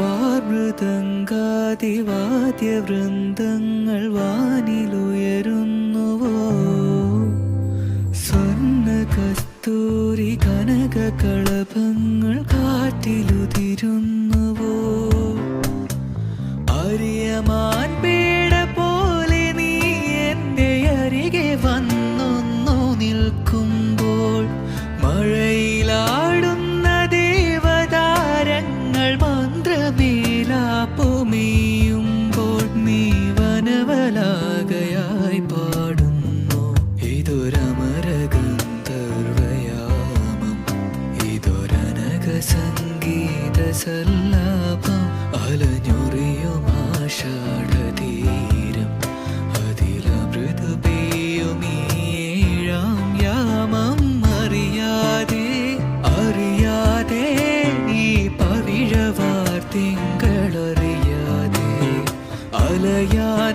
വാർമൃതങ്കാതിവാദ്യവൃന്ദങ്ങൾ വാനിലുയരുന്നുവോ? സ്വർണ കസ്തൂരി കനക കളഭങ്ങൾ കാറ്റിലുതിരുന്നുവോ അറിയമാൻ സംഗീത സല്ലാപം അലഞ്ഞൊറിയും ആഷാഢതീരം. പെയ്യുമീഴാം യാമം അറിയാതെ അറിയാതെ ഈ പവിഴവാർ തിങ്കളറിയാതെ അലയാൻ